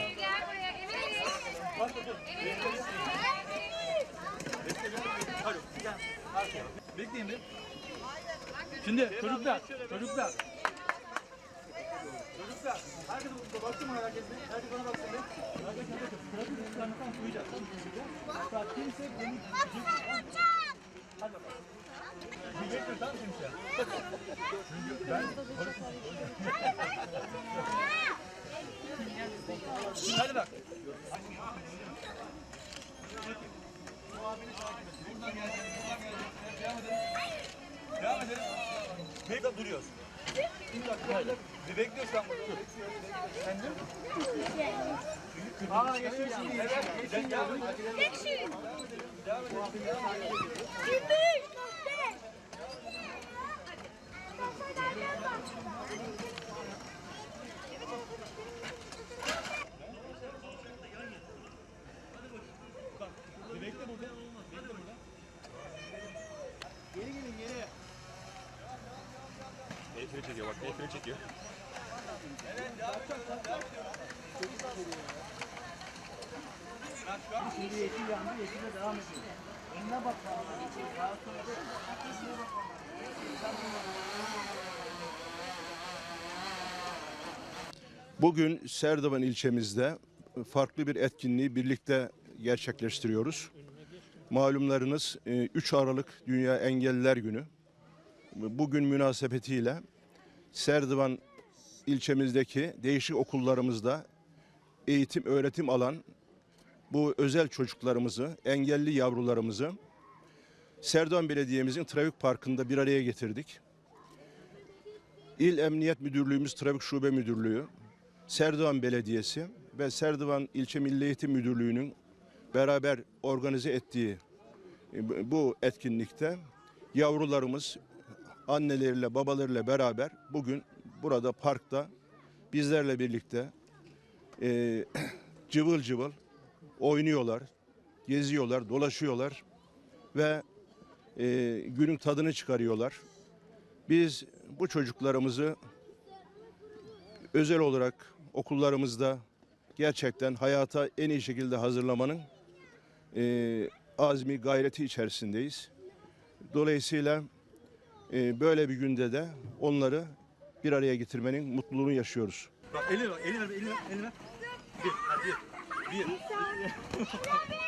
Emir gel buraya. Emir. Emir. Bekleyin bir. Şimdi çocuklar, çocuklar. Çocuklar, herkes burada baksın bana herkes bir. Herkes bana baksın. Herkes bana baksın. Trafik ışıklarından duyacak. Hatta kimse beni Hadi bakalım. Diyecektir tamam kimse. Çünkü ben Hadi bak. Devam edelim. Bekle duruyoruz. Bir bekliyoruz sen burada. Efendim? Aa yeşil şimdi. Evet yeşil. Devam edelim. Gümüş. Noste. Bir bekle burada. Bekle burada. Geri gelin geri. Keyfini çekiyor bak keyfini çekiyor. Şimdi yeşil yandı, yeşile devam ediyor. Önüne bak. Bugün Serdivan ilçemizde farklı bir etkinliği birlikte gerçekleştiriyoruz. Malumlarınız e, 3 Aralık Dünya Engelliler Günü. Bugün münasebetiyle Serdivan ilçemizdeki değişik okullarımızda eğitim öğretim alan bu özel çocuklarımızı, engelli yavrularımızı Serdivan Belediye'mizin trafik parkında bir araya getirdik. İl Emniyet Müdürlüğümüz Trafik Şube Müdürlüğü, Serdivan Belediyesi ve Serdivan İlçe Milli Eğitim Müdürlüğü'nün beraber organize ettiği bu etkinlikte yavrularımız anneleriyle babalarıyla beraber bugün burada parkta bizlerle birlikte e, cıvıl cıvıl oynuyorlar, geziyorlar, dolaşıyorlar ve e, günün tadını çıkarıyorlar. Biz bu çocuklarımızı özel olarak okullarımızda gerçekten hayata en iyi şekilde hazırlamanın e, azmi gayreti içerisindeyiz. Dolayısıyla böyle bir günde de onları bir araya getirmenin mutluluğunu yaşıyoruz. Bak elini ver, elini ver, elini ver. Bir, bir. Bir.